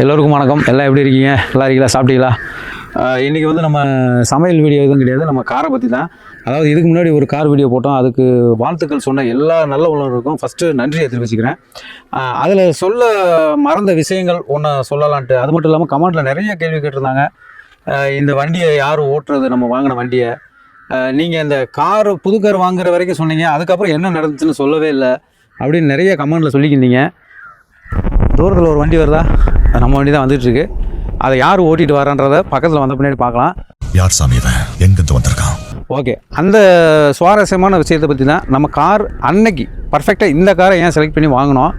எல்லோருக்கும் வணக்கம். எல்லாம் எப்படி இருக்கீங்க? நல்லா இருக்கீங்களா? சாப்பிட்டீங்களா? இன்றைக்கி வந்து நம்ம சமையல் வீடியோ எதுவும் கிடையாது. நம்ம காரை பற்றி தான். அதாவது இதுக்கு முன்னாடி ஒரு கார் வீடியோ போட்டோம். அதுக்கு வாழ்த்துக்கள் சொன்ன எல்லா நல்ல உள்ளவருக்கும் ஃபஸ்ட்டு நன்றியை தெரிவிச்சுக்கிறேன். அதில் சொல்ல மறந்த விஷயங்கள் ஒன்று சொல்லலான்ட்டு அது மட்டும் இல்லாமல் கமெண்ட்டில் நிறைய கேள்வி கேட்டிருந்தாங்க. இந்த வண்டியை யார் ஓட்டுறது? நம்ம வாங்கின வண்டியை. நீங்கள் இந்த கார் புது கார் வாங்குற வரைக்கும் சொன்னீங்க. அதுக்கப்புறம் என்ன நடந்துச்சுன்னு சொல்லவே இல்லை. அப்படின்னு நிறைய கமெண்ட்டில் சொல்லிக்கிருந்தீங்க. தூரத்தில் ஒரு வண்டி வருதா? நம்ம வண்டி தான் வந்துட்டுருக்கு. அதை யார் ஓட்டிட்டு வரான்றத பக்கத்தில் வந்த பின்னாடி பார்க்கலாம். யார் சாமி எங்கிருந்து வந்திருக்கான்? ஓகே. அந்த சுவாரஸ்யமான விஷயத்தை பற்றி தான் நம்ம கார் அன்னைக்கு பர்ஃபெக்டாக இந்த காரை ஏன் செலக்ட் பண்ணி வாங்கினோம்.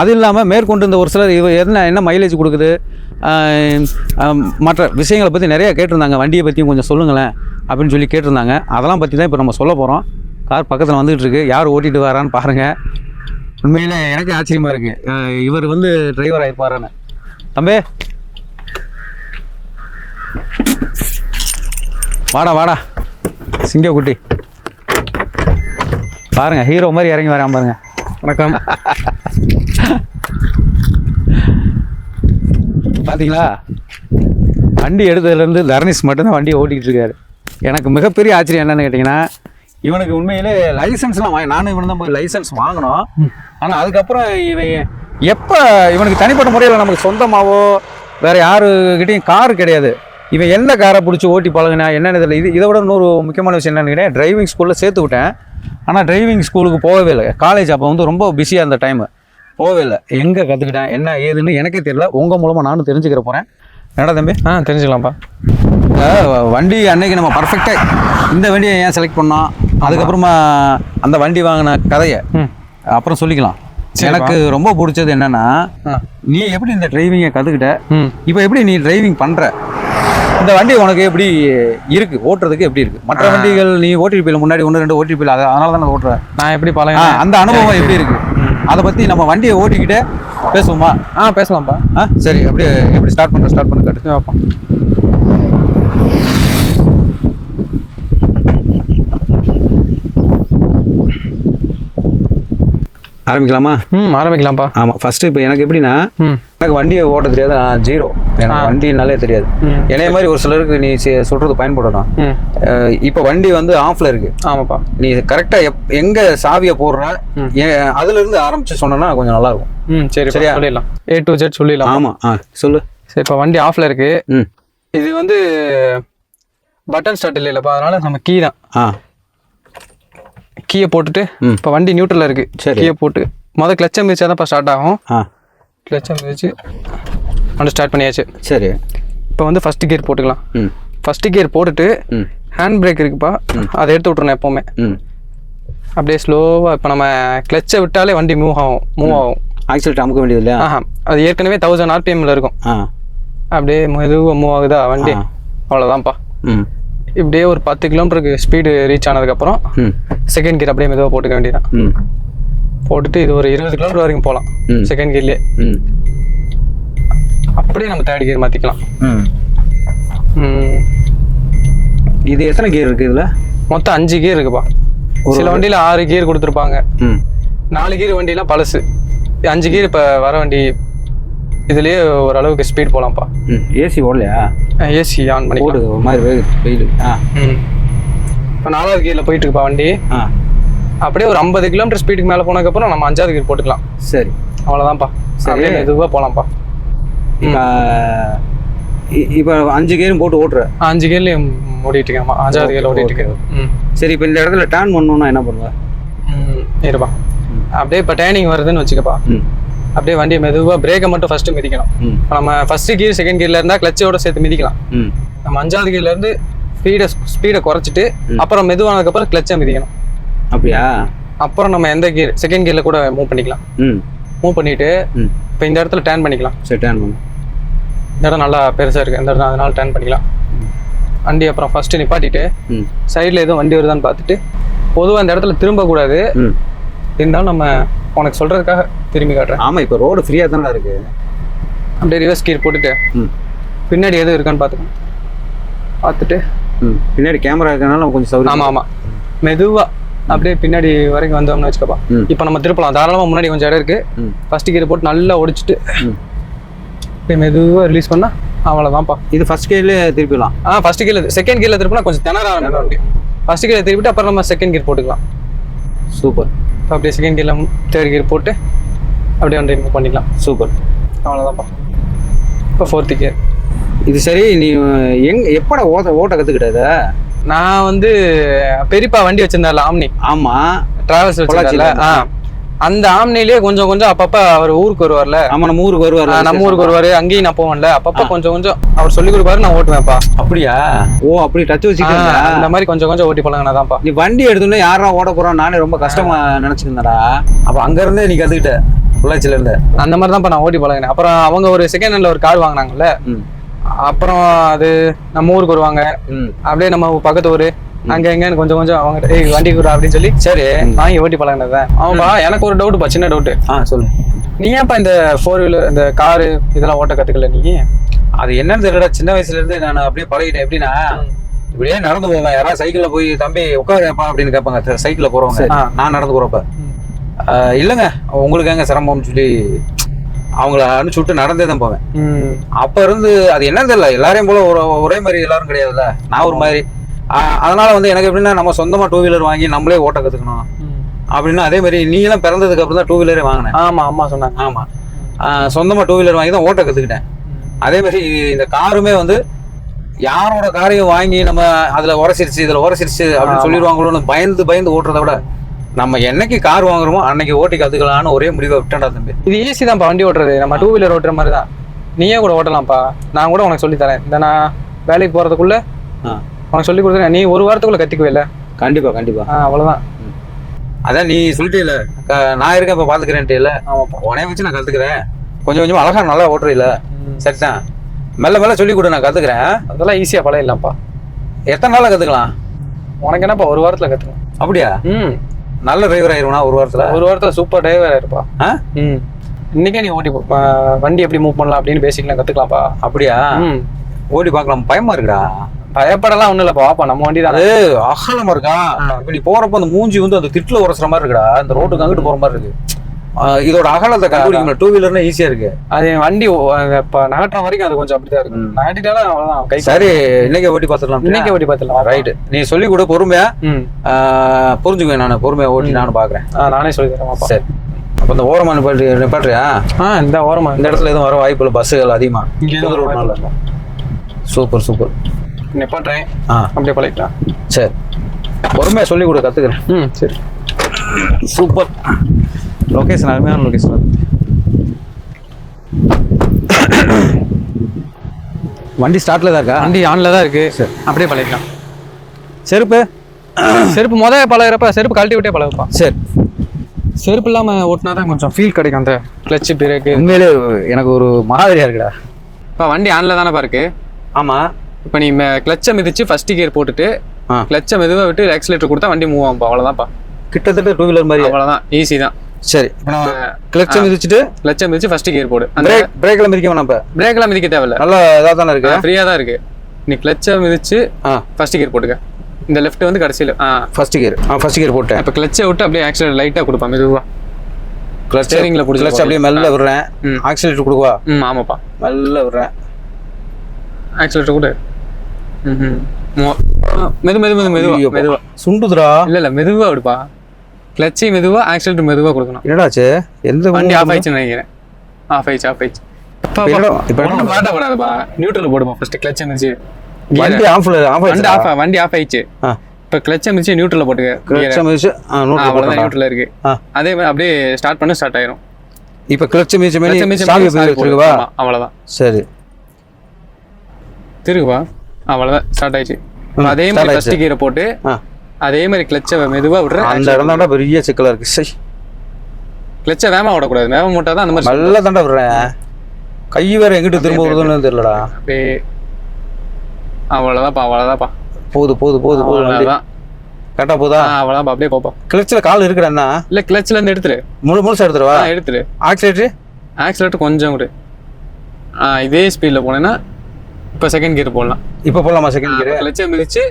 அது இல்லாமல் மேற்கொண்டு இந்த ஒரு சிலர் இவ என்ன என்ன மைலேஜ் கொடுக்குது? மற்ற விஷயங்களை பற்றி நிறைய கேட்டிருந்தாங்க. வண்டியை பற்றியும் கொஞ்சம் சொல்லுங்களேன் அப்படின்னு சொல்லி கேட்டிருந்தாங்க. அதெல்லாம் பற்றி தான் இப்போ நம்ம சொல்ல போகிறோம் கார் பக்கத்தில் வந்துகிட்டு இருக்கு. யார் ஓட்டிட்டு வரான்னு பாருங்கள் உண்மையில் எனக்கு ஆச்சரியமாக இருக்குது இவர் வந்து டிரைவர் ஆகிருப்பாருன்னு தம்பி. வாடா வாடா. சிங்கக்குட்டி. பாருங்க ஹீரோ மாதிரி இறங்கி வரான் பாருங்க. வணக்கம். பார்த்தீங்களா வண்டி எடுத்ததுலேருந்து தர்னிஸ் மட்டும்தான் வண்டியை ஓட்டிகிட்டு இருக்காரு. எனக்கு மிகப்பெரிய ஆச்சரியம் என்னன்னு கேட்டிங்கன்னா இவனுக்கு உண்மையிலே லைசன்ஸ்லாம் வாங்கி நானும் இவன் தான் போய் லைசன்ஸ் வாங்கினோம். ஆனால் அதுக்கப்புறம் இவன் எப்போ இவனுக்கு தனிப்பட்ட முறையில் நமக்கு சொந்தமாவோ வேறு யாருக்கிட்டையும் கார் கிடையாது. இவன் எந்த காரை பிடிச்சி ஓட்டி பழகுனா என்னென்ன இதில் இது இதை விட இன்னொரு முக்கியமான விஷயம் என்னன்னு கேட்டேன். டிரைவிங் ஸ்கூலில் சேர்த்து விட்டேன். ஆனால் டிரைவிங் ஸ்கூலுக்கு போகவே இல்லை. காலேஜ் அப்போ வந்து ரொம்ப பிஸியாக இருந்த டைமு போகவே இல்லை. எங்கே கற்றுக்கிட்டேன் என்ன ஏதுன்னு எனக்கே தெரியல. உங்கள் மூலமாக நானும் தெரிஞ்சுக்கிற போகிறேன் என்னடா தம்பி? ஆ தெரிஞ்சுக்கலாம்ப்பா. வண்டி அன்னைக்கு நம்ம பர்ஃபெக்டாக இந்த வண்டியை ஏன் செலக்ட் பண்ணோம்? அதுக்கப்புறமா அந்த வண்டி வாங்கின கதையை அப்புறம் சொல்லிக்கலாம். எனக்கு ரொம்ப பிடிச்சது என்னன்னா நீ எப்படி இந்த டிரைவிங்கை கற்றுக்கிட்ட ம். இப்போ எப்படி நீ டிரைவிங் பண்ணுற இந்த வண்டி உனக்கு எப்படி இருக்கு? ஓட்டுறதுக்கு எப்படி இருக்கு? மற்ற வண்டிகள் நீ ஓடிபியில் முன்னாடி ஒன்று ரெண்டு ஓடிபியில் அதை அதனால தான் ஓட்டுற நான் எப்படி ஆ, பழகினேன் அந்த அனுபவம் எப்படி இருக்கு? அதை பற்றி நம்ம வண்டியை ஓட்டிக்கிட்டே பேசுவோமா? ஆ பேசலாம்ப்பா. ஆ சரி அப்படியே எப்படி ஸ்டார்ட் பண்ணுற ஸ்டார்ட் பண்ண காட்டு. வாப்பா. ஆரம்பிக்கலாமா? ம் ஆரம்பிக்கலாம்ப்பா. ஆமாம் ஃபர்ஸ்ட் இப்போ எனக்கு எப்படின்னா எனக்கு வண்டியை ஓட்ட தெரியாது நான் ஜீரோ எனக்கு வண்டினாலே தெரியாது. என்னைய மாதிரி ஒரு சிலருக்கு நீ சொல்றது பயன்படணும். இப்போ வண்டி வந்து ஆஃப்ல இருக்கு. ஆமாப்பா. நீ கரெக்டாக எப் எங்க சாவியை போடுற அதுல இருந்து ஆரம்பிச்சு சொன்னா கொஞ்சம் நல்லா இருக்கும் ம் சரி சரியா? சொல்லிடலாம். ஏ டு ஜெட் சொல்லிடலாம். ஆமா ஆ சொல்லு. சரி இப்போ வண்டி ஆஃப்ல இருக்கு. ம். இது வந்து பட்டன் ஸ்டார்ட் இல்லைல்லப்பா அதனால நம்ம கீ தான். ஆ. கீயை போட்டுட்டு. இப்போ வண்டி நியூட்ரல்ல இருக்கு. சரி. கீயை போட்டு. மொதல் கிளச்சை மிதிச்சா தான் ஸ்டார்ட் ஆகும். ஆ. கிளச்சை மிதிச்சு வண்டி ஸ்டார்ட் பண்ணியாச்சு. சரி. இப்போ வந்து ஃபர்ஸ்ட் கியர் போட்டுக்கலாம். ம். ஃபர்ஸ்ட் கியர் போட்டுட்டு ம். ஹேண்ட் பிரேக் இருக்குப்பா. அதை எடுத்து விட்றணும் எப்போவுமே. ம். அப்படியே ஸ்லோவாக இப்போ நம்ம கிளச்சை விட்டாலே வண்டி மூவ் ஆகும். மூவ் ஆகும். ஆக்சிடென்ட் அமுக்க வேண்டியது இல்லையா? ஆஹா. அது ஏற்கனவே தௌசண்ட் ஆர்பிஎம்ல இருக்கும். ஆ. அப்படியே மெதுவாக மூவ் ஆகுதா வண்டி. அவ்வளோதான்ப்பா ம். இப்படியே ஒரு பத்து கிலோமீட்டருக்கு ஸ்பீடு ரீச் ஆனதுக்கப்புறம் ம். செகண்ட் கியர் அப்படியே மெதுவாக போட்டுக்க வேண்டியதான் போட்டுட்டு இது ஒரு இருபது கிலோமீட்டர் வரைக்கும் போகலாம். செகண்ட் கியர்லேயே அப்படியே நம்ம தேர்ட் கியர் மாற்றிக்கலாம் ம். இது எத்தனை கியர் இருக்கு இதுல? மொத்தம் அஞ்சு கியர் இருக்குப்பா. சில வண்டியில் ஆறு கியர் கொடுத்துருப்பாங்க. ம். நாலு கியர் வண்டிலாம் பழசு. அஞ்சு கியர் இப்போ வர வண்டி இதுலேயே ஓரளவுக்கு ஸ்பீட் போகலாம்ப்பா ஏசி ஓடலையா? ஏசி ஆன் பண்ணிக்கலாம். ஓடு ஒரு மாதிரி வேகுது வெயில். ஆ. இப்போ நாலாவது கியரில் போயிட்டு இருப்பா வண்டி. ஆ. அப்படியே ஒரு ஐம்பது கிலோமீட்டர் ஸ்பீடுக்கு மேலே போனதுக்கப்புறம் நம்ம அஞ்சாவது கியர் போட்டுக்கலாம். சரி. அவ்வளோதான்ப்பா சரி. மெதுவாக போகலாம்ப்பா இப்போ இப்போ அஞ்சு கேரும் போட்டு ஓட்டுற. அஞ்சு கியர்லேயும் ஓடிட்டு இருக்கேன் அஞ்சாவது கியரில் ஓடிட்டு இருக்கேன் சரி இப்போ இந்த இடத்துல டேர்ன் பண்ணணும்னா என்ன பண்ணுவ? ம் இருப்பா. அப்படியே இப்போ டைனிங் வருதுன்னு வச்சுக்கப்பா. அப்படியே வண்டியை மெதுவாக பிரேக்கை மட்டும் ஃபஸ்ட்டு மிதிக்கணும். இப்போ நம்ம ஃபஸ்ட்டு கியர் செகண்ட் கியரில் இருந்தால் கிளச்சோட சேர்த்து மிதிக்கலாம். நம்ம அஞ்சாவது gearல இருந்து ஸ்பீடை ஸ்பீடை குறைச்சிட்டு அப்புறம் மெதுவானதுக்கப்புறம் கிளச்சை மிதிக்கணும். அப்படியா? அப்புறம் நம்ம எந்த கியர் செகண்ட் கியரில் கூட மூவ் பண்ணிக்கலாம். மூவ் பண்ணிட்டு இப்போ இந்த இடத்துல டேர்ன் பண்ணிக்கலாம். சரி டேர்ன் பண்ணு. இந்த இடம் நல்லா பெருசாக இருக்குது இந்த இடம் அதனால டேர்ன் பண்ணிக்கலாம். வண்டி அப்புறம் ஃபஸ்ட்டு நிப்பாட்டிட்டு சைடில் எதுவும் வண்டி வருதான்னு பார்த்துட்டு பொதுவாக இந்த இடத்துல திரும்பக்கூடாது. இருந்தாலும் நம்ம உனக்கு சொல்கிறதுக்காக திரும்பி காட்டுறேன். ஆமாம் இப்போ ரோடு ஃப்ரீயாக தானே இருக்கு. அப்படியே ரிவர்ஸ் கீர் போட்டுட்டு ம். பின்னாடி எதுவும் இருக்கான்னு பார்த்துக்கணும். பார்த்துட்டு ம். பின்னாடி கேமரா இருக்கனால கொஞ்சம் சௌகரியம். ஆமாம் ஆமாம் மெதுவாக அப்படியே பின்னாடி வரைக்கும் வந்தோம்னு வச்சுக்கப்பா. இப்போ நம்ம திருப்பலாம். தாராளமாக முன்னாடி கொஞ்சம் இடம் இருக்குது ம். ஃபஸ்ட்டு கீரை போட்டு நல்லா ஒடிச்சிட்டு அப்படியே மெதுவாக ரிலீஸ் பண்ணால் அவ்வளோதான்ப்பா இது ஃபர்ஸ்ட் கேர்லேயே திருப்பிடலாம். ஆ ஃபர்ஸ்ட் கீழே செகண்ட் கீழே திருப்பினா கொஞ்சம் திணற வண்டி ஃபர்ஸ்ட் கீழே திருப்பிட்டு அப்புறம் நம்ம செகண்ட் கியர் போட்டுக்கலாம். சூப்பர். இப்போ அப்படியே செகண்ட் கீழே தேர்ட் கியர் போட்டு அப்படியே வண்டி மூவ் பண்ணிக்கலாம். சூப்பர் அவ்வளோதான்ப்பா இப்போ ஃபோர்த்து கியர் இது சரி நீ எங் எப்படா ஓட்ட ஓட்ட கற்றுக்கிட்டத நான் வந்து பெரியப்பா வண்டி வச்சிருந்தார்ல ஆம்னி. ஆமாம் டிராவல்ஸ் வச்சிருந்தார்ல ஆ. அந்த ஆம்னிலேயே கொஞ்சம் கொஞ்சம் அப்பப்ப அவர் ஊருக்கு வருவார்ல? ஆமாம் நம்ம ஊருக்கு வருவார் நம்ம ஊருக்கு வருவாரு. அங்கேயும் நான் போவேன்ல. அப்பப்ப கொஞ்சம் கொஞ்சம் அவர் சொல்லி கொடுப்பாரு நான் ஓட்டுவேன்ப்பா. அப்படியா? ஓ அப்படி டச் ஆ, வச்சுக்கிட்டா அந்த மாதிரி கொஞ்சம் கொஞ்சம் ஓட்டி பழகினதான்ப்பா நீ வண்டி எடுத்தோன்னே யாரா ஓட போறோம் நானே ரொம்ப கஷ்டமா நினைச்சிருந்தடா அப்ப அங்க இருந்தே நீ கத்துக்கிட்ட பொள்ளாச்சியில இருந்து அந்த மாதிரி தான்ப்பா நான் ஓட்டி பழகினேன். அப்புறம் அவங்க ஒரு செகண்ட் ஹேண்ட்ல ஒரு கார் வாங்கினாங்கல்ல? ம். அப்புறம் அது நம்ம ஊருக்கு வருவாங்க. அப்படியே நம்ம பக்கத்து ஊரு. அங்க எங்கன்னு கொஞ்சம் கொஞ்சம் அவங்க ஏய் வண்டி குரா அப்படின்னு சொல்லி சரி வாங்கி ஓட்டி பழகினதான் அவன்பா எனக்கு ஒரு டவுட்ப்பா சின்ன டவுட் ஆ சொல்லு. நீ ஏன்ப்பா இந்த ஃபோர் வீலர் இந்த காரு இதெல்லாம் ஓட்ட கத்துக்கல நீ? அது என்னன்னு தெரியல சின்ன வயசுல இருந்து நான் அப்படியே பழகிட்டேன். எப்படின்னா இப்படியே நடந்து போவேன். யாராவது சைக்கிள்ல போய் தம்பி உட்காருப்பா அப்படின்னு கேட்பாங்க. சைக்கிள்ல போறவங்க. நான் நடந்து போறப்ப. இல்லைங்க. உங்களுக்கு எங்க சிரமம்னு சொல்லி அவங்கள அனுப்பிச்சு விட்டு நடந்தே தான் போவேன். அப்ப இருந்து அது என்னன்னு தெரியல. எல்லாரையும் போல ஒரு மாதிரி எல்லாரும் கிடையாதுல்ல. நான் ஒரு மாதிரி. அதனால வந்து எனக்கு எப்படின்னா நம்ம சொந்தமா டூ வீலர் வாங்கி நம்மளே ஓட்ட கத்துக்கணும். அப்படின்னா அதே மாதிரி நீ எல்லாம் பிறந்ததுக்கு அப்புறம் தான் டூ வீலரே வாங்கினேன். ஆமா அம்மா சொன்னாங்க. ஆமா. ஆ, சொந்தமா டூ வீலர் வாங்கி தான் ஓட்ட கத்துக்கிட்டேன். அதே மாதிரி இந்த காருமே வந்து யாரோட காரையும் வாங்கி நம்ம அதுல உரசிருச்சு இதுல உரசிருச்சு அப்படின்னு சொல்லிடுவாங்களோன்னு பயந்து பயந்து ஓட்டுறத விட நம்ம என்னைக்கு கார் வாங்குறோமோ அன்னைக்கு ஓட்டி கத்துக்கலாம்னு ஒரே முடிவை விட்டேன்டா தம்பி. இது ஈஸி தான்ப்பா வண்டி ஓட்டுறது. நம்ம டூ வீலர் ஓட்டுற மாதிரி தான் நீயே கூட ஓட்டலாம்ப்பா. நான் கூட உனக்கு சொல்லி தரேன். இந்த நான் வேலைக்கு போறதுக்குள்ள ஆ, உனக்கு சொல்லி கொடுத்துறேன் நீ ஒரு வாரத்துக்குள்ள கத்துக்குவே இல்ல? கண்டிப்பா கண்டிப்பா. ஆ அவ்வளவுதான். அதான் நீ சொல்லிட்டே நான் இருக்கேன் இப்ப பாத்துக்கிறேன்ட்டு இல்ல உனைய வச்சு நான் கத்துக்கிறேன். கொஞ்சம் கொஞ்சம் அழகா நல்லா ஓட்டுறீல ம். சரிதான் மெல்ல மெல்ல சொல்லி கொடு நான் கத்துக்கிறேன். அதெல்லாம் ஈஸியா பழகிடலாம்ப்பா. எத்தனை நாள்ல கத்துக்கலாம்? உனக்கு என்னப்பா ஒரு வாரத்துல கத்துக்கலாம். அப்படியா? ம். நல்ல டிரைவர் ஆயிருவனா ஒரு வாரத்துல? ஒரு வாரத்துல சூப்பர் டிரைவர் இருப்பா ஆ? ம். இன்னைக்கே நீ ஓட்டி வண்டி எப்படி மூவ் பண்ணலாம் அப்படின்னு பேசிக்கலாம் கத்துக்கலாம்ப்பா. அப்படியா? ம். ஓடி பார்க்கலாம். பயமா இருக்குடா. பயப்படலாம் ஒண்ணும் இல்லப்பா. வாப்பா நம்ம வண்டி அது அகலமா இருக்கா? இப்ப நீ போறப்ப அந்த மூஞ்சி வந்து அந்த திட்டுல உரசுற மாதிரி இருக்குடா. இந்த ரோட்டுக்கு அங்கிட்டு போற மாதிரி இருக்கு. இதோட அகலத்தை கண்டுபிடிக்கணும் டூ வீலர்னா ஈஸியா இருக்கு. அது வண்டி இப்ப நகட்டுற வரைக்கும் அது கொஞ்சம் அப்படிதான் இருக்கும். ம். நகட்டிட்டாலும் அவ்வளவுதான். கை சரி இன்னைக்கு ஓட்டி பார்த்துடலாம் இன்னைக்கே ஓட்டி பார்த்துலாம் ரைட்டு நீ சொல்லி கொடு பொறுமையா. புரிஞ்சுக்குவேன் நான். பொறுமையா ஓட்டி நானும் பாக்குறேன். நானே சொல்லி தரேன் சரி. அப்ப இந்த ஓரமா நிப்பாட்டு நிப்பாட்டுறியா? ஆ இந்த ஓரமா. இந்த இடத்துல எதுவும் வர வாய்ப்பு இல்லை. பஸ்ஸுகள் அதிகமா. இங்க எதுவும் புது ரோட்னால. Super super. நிப்பாட்டுறேன் ஆ. அப்படியே பழகிக்கலாம் சரி. பொறுமையா சொல்லி கொடு கத்துக்கிறேன். ம் சரி. சூப்பர். லொகேஷன் அருமையான லொகேஷன் வண்டி ஸ்டார்ட்ல தான் இருக்கா? வண்டி ஆன்ல தான் இருக்கு. சரி. அப்படியே பழகிக்கலாம். செருப்பு? செருப்பு முத பழகிறப்ப செருப்பு கழட்டி விட்டே பழகுப்பா. சரி. செருப்பு இல்லாம ஓட்டினா தான் கொஞ்சம் ஃபீல் கிடைக்கும் அந்த கிளச்சு பிரேக்கு உண்மையிலே எனக்கு ஒரு மாதிரியா இருக்குடா. இப்போ வண்டி ஆன்ல தானே இருக்கு. ஆமா. இப்போ நீ கிளச்சை மிதிச்சு ஃபர்ஸ்ட் கியர் போட்டுட்டு. கிளச்சை மெதுவாக விட்டு ஆக்சிலேட்டர் கொடுத்தா வண்டி மூவ் ஆகும்ப்பா அவ்வளோதான்ப்பா கிட்டத்தட்ட டூ வீலர் மாதிரி அவ்வளோதான் ஈஸி தான். சரி கிளச்சை மிதிச்சுட்டு கிளச்சை மிதிச்சு ஃபர்ஸ்ட் கியர் போடு. அந்த பிரேக் பிரேக்ல மிதிக்க வேணாம் இப்ப பிரேக்லாம் மிதிக்க தேவையில்ல. நல்லா இதாக தானே இருக்கு? ஃப்ரீயாக தான் இருக்கு. நீ கிளச்சை மிதிச்சு ஆ. ஃபர்ஸ்ட் கியர் போட்டுக்க. இந்த லெஃப்ட் வந்து கடைசியில் ஆ. ஃபர்ஸ்ட் கியர் ஆ ஃபர்ஸ்ட் கியர் போட்டேன். இப்போ கிளச்சை விட்டு அப்படியே ஆக்சிலேட்டர் லைட்டாக கொடுப்பா மெதுவா. கிளச் Steeringல பிடிச்சு கிளச் அப்படியே மெல்ல விடுறேன். ஆக்சிலேட்டர் கொடுக்குவா? ம் ஆமாப்பா. மெல்ல விடுறேன். ஆக்சிலேட்டர் கொடு. மெது மெது மெது மெதுவா மெதுவா சுண்டுதுடா. இல்ல இல்ல மெதுவா விடுப்பா. கிளச்சி மெதுவா ஆக்சிலேட்டர் மெதுவா கொடுக்கணும். என்னடாச்சு? எந்த வண்டி ஆஃப் ஆயிடுச்சுன்னு நினைக்கிறேன். ஆஃப் ஆயிடுச்சு ஆஃப் ஆயிடுச்சு நியூட்ரல் போடுமா ஃபர்ஸ்ட் கிளச் இருந்துச்சு வண்டி ஆஃப் வண்டி ஆயிடுச்சு ஆஃப் வண்டி ஆஃப் ஆயிடுச்சு இப்போ கிளச் இருந்துச்சு நியூட்ரல் போட்டுக்க. கிளச் நோட் அவ்வளோதான் நியூட்ரல் இருக்கு. அதே மாதிரி அப்படியே ஸ்டார்ட் பண்ண ஸ்டார்ட் ஆயிரும். இப்ப கிளச். வச்சிருக்கவா ஆமா, அவ்வளவுதான். சரி. திருகுப்பா அவ்வளவுதான் ஸ்டார்ட் ஆயிடுச்சு. அதே மாதிரி. ஃபர்ஸ்ட் கீரை போட்டு அதே மாதிரி கிளச்சை மெதுவா விடுற அந்த இடம் தாண்டா பெரிய சிக்கலா இருக்கு. சை. கிளச்சை வேகமா விடக்கூடாது. வேகமா விட்டா தான் அந்த மாதிரி நல்லா தாண்டா விடுறேன். கை வேற எங்கிட்டு திரும்ப வருதுன்னு தெரியலடா. அப்படியே. அவ்வளோதான்ப்பா அவ்வளோதான்ப்பா போகுது போகுது போகுது வண்டி. அவ்வளோதான் கரெக்டா போதா? ஆ அவ்வளோதான்ப்பா அப்படியே போப்பா கிளச்சில் கால் இருக்குடா இல்லை கிளச்சில் இருந்து எடுத்துரு. முழு முழுசா எடுத்துருவா? எடுத்துரு. ஆக்சிலேட்டர் ஆக்சிலேட்டர் கொஞ்சம் ஆ இதே ஸ்பீடில் போனேன்னா இப்போ செகண்ட் கியர் போடலாம். இப்ப போலாமா செகண்ட் கியர் கிளச்சை மிதிச்சு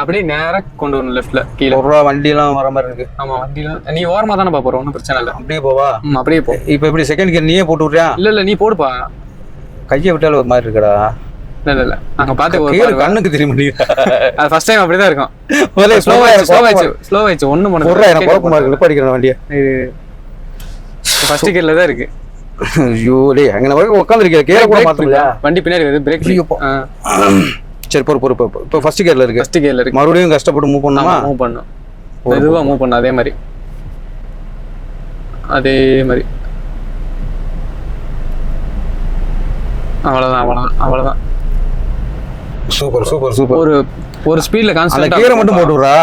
அப்படியே நேராக கொண்டு வரணும் லெஃப்ட்ல கீழே. ஒரு ரூபா வண்டி எல்லாம் வர மாதிரி இருக்கு. ஆமா வண்டியில நீ ஓரமா தானே போற ஒன்றும் பிரச்சனை இல்லை. அப்படியே போவா? ம் அப்படியே போ. இப்ப எப்படி செகண்ட் கியர் நீயே போட்டு விட்றியா இல்ல இல்ல நீ போடுப்பா. கையை விட்டாலும் ஒரு மாதிரி இருக்குடா. இல்ல இல்ல இல்ல. அங்க பாத்து ஒரு. கண்ணுக்கு தெரிய முடியுது அது ஃபர்ஸ்ட் டைம் அப்படிதான் இருக்கும். முதல்ல ஸ்லோ slow ஆயிடுச்சு ஸ்லோ ஆயிடுச்சு, ஆயிடுச்சு ஸ்லோ ஆயிடுச்சு. ஒண்ணு பண்ண எனக்கு குழப்பமா இருக்கு. நிப்பாடிக்கிறேன் வண்டியை. இது ஃபர்ஸ்ட் கியர்ல தான் இருக்கு. ஐயோ டேய் அங்கே வரைக்கும் உட்காந்துருக்கேன் கீழே கூட மாத்த முடியல வண்டி பின்னாடி வருது பிரேக் ஐயோ, போ. சரி பொறு பொறு பொறு இப்போ ஃபர்ஸ்ட் கியர்ல இருக்கு. ஃபர்ஸ்ட் கியர்ல இருக்கு. மறுபடியும் கஷ்டப்பட்டு மூவ் பண்ணுமா மூவ் பண்ணும் மெதுவா மூவ் பண்ணும் அதே மாதிரி. அதே மாதிரி. அவ்வளவுதான் அவ்வளவுதான் அவ்வளவுதான். Super super super. ஒரு ஒரு ஸ்பீட்ல கான்ஸ்டன்ட் கீரை மட்டும் போட்டு. விட்றா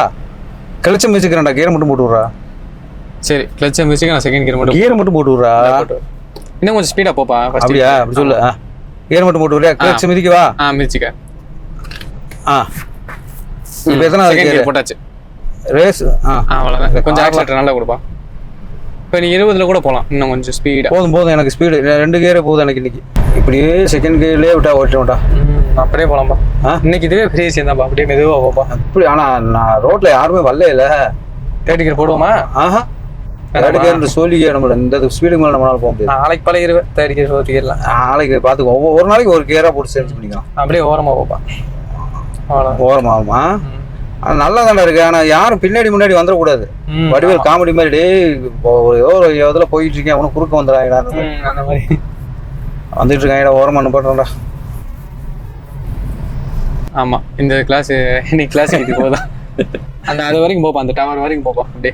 கிளச்சம் வச்சுக்கிறேன்டா கீரை மட்டும் போட்டு விட்றா சரி கிளட்ச் மியூசிக் நான் செகண்ட் கியர் மட்டும் கீரை மட்டும் போட்டு விட்றா போட்டு. இன்னும் கொஞ்சம் ஸ்பீடா போப்பா அப்படியா? அப்படி சொல்லு. ஆ. கீரை மட்டும் போட்டு விட்றியா கிளச்சம் மிதிக்கவா? ஆ மிதிச்சுக்க. ஆ. இப்போ எத்தனை செகண்ட் போட்டாச்சு. ரேஸ் ஆ. அவ்வளவுதான். கொஞ்சம் ஆக்சிலேட்டர் நல்லா கொடுப்பா. இப்போ நீ இருபதுல கூட போலாம். இன்னும் கொஞ்சம் ஸ்பீடா போதும் போதும். எனக்கு ஸ்பீடு ரெண்டு கீரே போதும் எனக்கு இன்னைக்கு. இப்படியே செகண்ட் கீர்லேயே விட்டா ஓட்ட விட்டா அப்படியே போலாம்பா. ஆ? இன்னைக்கு இதுவே விஷயம் தான்ப்பா. அப்படியே மெதுவா போப்பா. அப்படி ஆனால் நான் ரோட்டில் யாருமே வரல இல்லை. தேர்ட்டி கியர் போடுவோமா? ஆஹா. ரெண்டு கேர் சொல்லி நம்மள இந்த ஸ்பீடுக்கு மேலே நம்மளால போக முடியாது. நாளைக்கு கியர் ஃபோர்த் கியர்லாம் நாளைக்கு பார்த்துக்கோ ஒவ்வொரு ஒரு நாளைக்கு ஒரு கேராக போட்டு சேல்ஸ் பண்ணிக்கலாம். அப்படியே ஓரமா போப்பா அவ்வளோதான் ஓரமாகுமா நல்லா தானே இருக்கு. ஆனால் யாரும் பின்னாடி முன்னாடி வந்துடக்கூடாது. வடிவேல் காமெடி மாதிரி டேய் இப்போ ஒரு இதில் போயிட்டு இருக்கேன் அவனும் குறுக்க வந்துடுறாங்கடா ம், அந்த மாதிரி. வந்துட்டு இருக்காங்கடா ஓரமாக நிப்பாட்டுறா ஆமா இந்த கிளாஸ் இன்னைக்கு கிளாஸ் இது போதும். அந்த அது வரைக்கும் போப்பா அந்த டவர் வரைக்கும் போப்பா அப்படியே.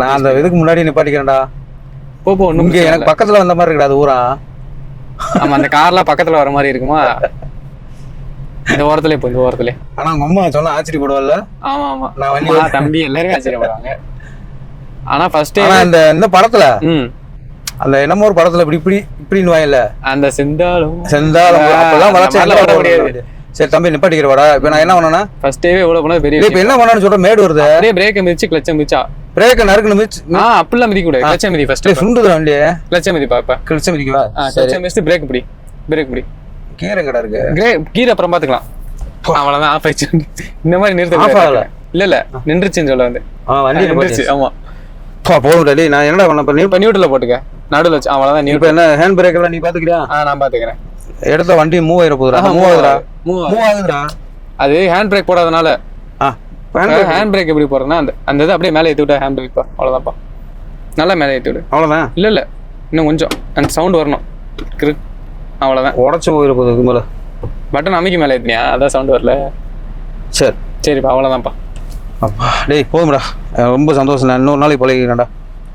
நான் அந்த இதுக்கு முன்னாடி நிப்பாட்டிக்கிறேன்டா. போ போ இங்கே எனக்கு. பக்கத்தில் வந்த மாதிரி இருக்குடா அது ஊரா? ஆமா அந்த கார்லாம் பக்கத்துல வர மாதிரி இருக்குமா? இந்த ஓரத்துல இப்போ இந்த ஓரத்துல. ஆனால் உங்கள் அம்மா சொன்னா ஆச்சரியப்படுவல்ல ஆமா ஆமா. நான் அம்மா, தம்பி எல்லாருமே ஆச்சரியப்படுவாங்க ஆனா ஃபர்ஸ்ட் ஆனால் இந்த இந்த படத்தில்? அந்த என்னமோ ஒரு படத்தில் இப்படி இப்படி இப்படின்னு வாயில்ல. அந்த செந்தாலும் செந்தாலும் அப்பெல்லாம் வளர்ச்சி அந்த. சரி தம்பி நிப்பாட்டிக்கிற வாடா. இப்போ நான் என்ன பண்ணேன்னா ஃபர்ஸ்ட் டேவே எவ்வளவு போனா பெரிய இப்போ. என்ன பண்ணான்னு சொல்ற மேடு வருது. அப்படியே பிரேக்கை மிதிச்சு கிளச்சை மிதிச்சா. பிரேக்கை நறுக்குன்னு மிச்சு ஆ அப்படிலாம் மிதிக்க கூடாது கிளச்சை மிதி ஃபர்ஸ்ட் சுண்டுது வண்டியே. கிளச்சை மிதி பாப்பா. கிழிச்ச மிதிக்கவா? கிளச்சை மிதிச்சு பிரேக் பிடி. பிரேக் பிடி. கீரை கடை இருக்கு. கிரே கீர் அப்புறம் பாத்துக்கலாம். அவ்வளவுதான் ஆஃப் ஆயிடுச்சு. இந்த மாதிரி நிறுத்த கூடாது. ஆகல? இல்ல இல்ல நின்றுச்சுன்னு சொல்ல வந்து ஆ வண்டி நின்றுச்சு ஆமா. பா போதும் நான் என்னடா பண்ண பண்ணி இப்ப நியூட்ரல போட்டுக்க. நடுவுல வச்சு அவ்வளவுதான் இப்போ நியூட்ரல் என்ன ஹேண்ட் பிரேக் எல்லாம் நீ பாத்துக்கிறியா? ஆ நான் பாத்துக்கிறேன். எடுத்த வண்டி மூவ் ஆயிர போகுதுடா மூவ் ஆகுதுடா. மூவ் ஆகுதுடா அது ஹேண்ட் பிரேக் போடாதனால. ஆ. ஹேண்ட் பிரேக் எப்படி போடுறேன்னா அந்த அந்த இது அப்படியே மேலே ஏத்தி விட்டா ஹேண்ட் பிரேக் பா. அவ்வளவுதான்ப்பா நல்லா மேலே ஏத்தி விடு அவ்வளோதான் இல்ல இல்ல. இன்னும் கொஞ்சம். அந்த சவுண்ட் வரணும். கிரு. அவ்வளவுதான். உடச்சு போயிட போகுது இது மேலே பட்டன் அமைக்க மேலே ஏத்தினியா? அதான் சவுண்ட் வரல. சரி. சரிப்பா அவ்வளவுதான்ப்பா அப்பா டேய் போதும்டா. ரொம்ப சந்தோஷம். இன்னொரு நாளைக்கு பழகிக்கிறேன்டா.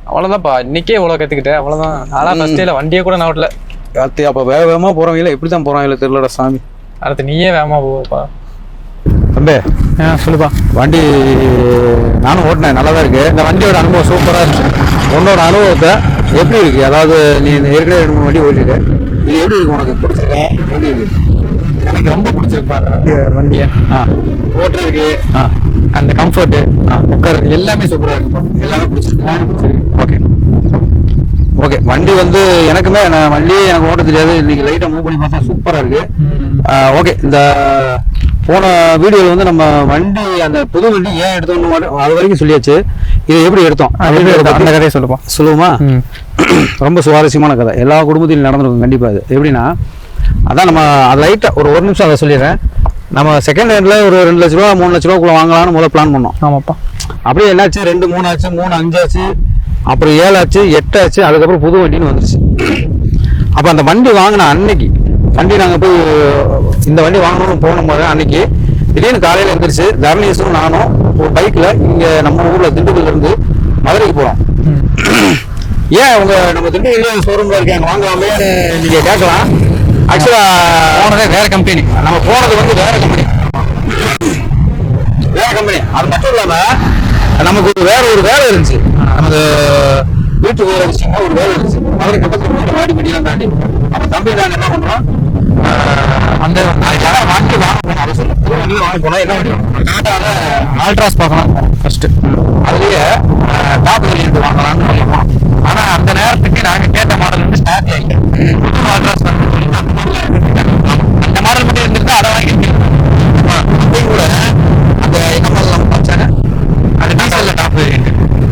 அவ்வளவுதான்ப்பா இன்னைக்கே இவ்வளவு கத்துக்கிட்டேன் அவ்வளவுதான். நான்லாம் ஃபர்ஸ்ட் டேல வண்டியே கூட நான் ஓட்டல. கார்த்தி அப்போ வேக வேகமாக போகிறவங்கள எப்படி தான் போகிறாங்களே தெரியலடா சாமி. அடுத்து நீயே வேகமா போவப்பா. தம்பி. சொல்லுப்பா. வண்டி நானும் ஓட்டினேன். நல்லா தான் இருக்கு. இந்த வண்டியோட அனுபவம் சூப்பராக இருந்துச்சு உன்னோட அனுபவத்தை எப்படி இருக்கு? அதாவது நீ இந்த ஏற்கனவே ரெண்டு மூணு வண்டி ஓட்டிருக்க இது எப்படி இருக்கு உனக்கு? பிடிச்சிருக்கா எப்படி இருக்கு? எனக்கு ரொம்ப பிடிச்சிருக்கு வண்டியை? ஆ. ஓட்டுறதுக்கு ஆ. அந்த கம்ஃபர்ட் உட்காருக்கு எல்லாமே சூப்பரா இருக்குப்பா எல்லாமே பிடிச்சிருக்கு. ஓகே. ஓகே. வண்டி வந்து எனக்குமே நான் வண்டி எனக்கு ஓட்ட தெரியாது. இன்னைக்கு லைட்டாக மூவ் பண்ணி பார்த்தா சூப்பராக இருக்கு. ஓகே. இந்த போன வீடியோவில் வந்து நம்ம வண்டி அந்த புது வண்டி ஏன் எடுத்தோம்னு அது வரைக்கும் சொல்லியாச்சு. இதை எப்படி எடுத்தோம்? அந்த கதையை சொல்லுப்பா சொல்லுவோமா? ரொம்ப சுவாரஸ்யமான கதை. எல்லா குடும்பத்திலும் நடந்திருக்கும் கண்டிப்பாக அது. எப்படின்னா அதான் நம்ம அது லைட்டாக ஒரு ஒரு நிமிஷம் அதை சொல்லிடுறேன். நம்ம செகண்ட் ஹேண்டில் ஒரு ரெண்டு லட்ச ரூபா மூணு லட்ச ரூபாக்குள்ள வாங்கலாம்னு முதல்ல பிளான் பண்ணோம். ஆமாப்பா. அப்படியே என்னாச்சு? ரெண்டு மூணு ஆச்சு மூணு அஞ்சாச்சு அப்புறம் ஏழாச்சு எட்டாச்சு அதுக்கப்புறம் புது வண்டின்னு வந்துருச்சு. அப்போ அந்த வண்டி வாங்கின அன்னைக்கு வண்டி நாங்கள் போய் இந்த வண்டி வாங்கணும்னு போன போது அன்னைக்கு. திடீர்னு காலையில் எழுந்திரிச்சு தர்ணேஷும் நானும் ஒரு பைக்கில் இங்கே நம்ம ஊரில் திண்டுக்கல்ல இருந்து மதுரைக்கு போகிறோம் ஏன் அவங்க நம்ம திண்டுக்கல் ஷோரூமில் இருக்காங்க? வாங்கலாமே. நீங்கள் கேட்கலாம். ஆக்சுவலாக போனதே வேற கம்பெனி நம்ம போனது வந்து வேற கம்பெனி வேற கம்பெனி அது மட்டும் இல்லாம நமக்கு ஒரு வேற ஒரு வேலை இருந்துச்சு. நமது வீட்டு வேலை விஷயமா ஒரு வேலை இருந்துச்சு. மதுரை வாடி படியெல்லாம் தாண்டி. அப்ப தம்பி நாங்க என்ன பண்றோம் ஆஹ் அந்த யாராவது வாங்க புது வண்டி வாங்க போனா என்ன வண்டி டாட்டால ஆல்ட்ராஸ் பார்க்கலாம். ஃபர்ஸ்ட் அதுலயே டாப் வேரியன்ட் வாங்கலாம்னு சொல்லி போனோம் ஆனா அந்த நேரத்துக்கு நாங்க கேட்ட மாடல் வந்து ஸ்டார்ட் ஆயிட்டு புது ஆல்ட்ராஸ் வந்து சொல்லி அந்த model எடுத்துக்கிட்டாங்க. அந்த மாடல் மட்டும் இருந்திருந்தா அதை வாங்கிட்டு அப்பயும் கூட அந்த என்ன மாடல் நம்ம பார்த்தாங்க அது டீசல்ல டாப் வேரியன்ட்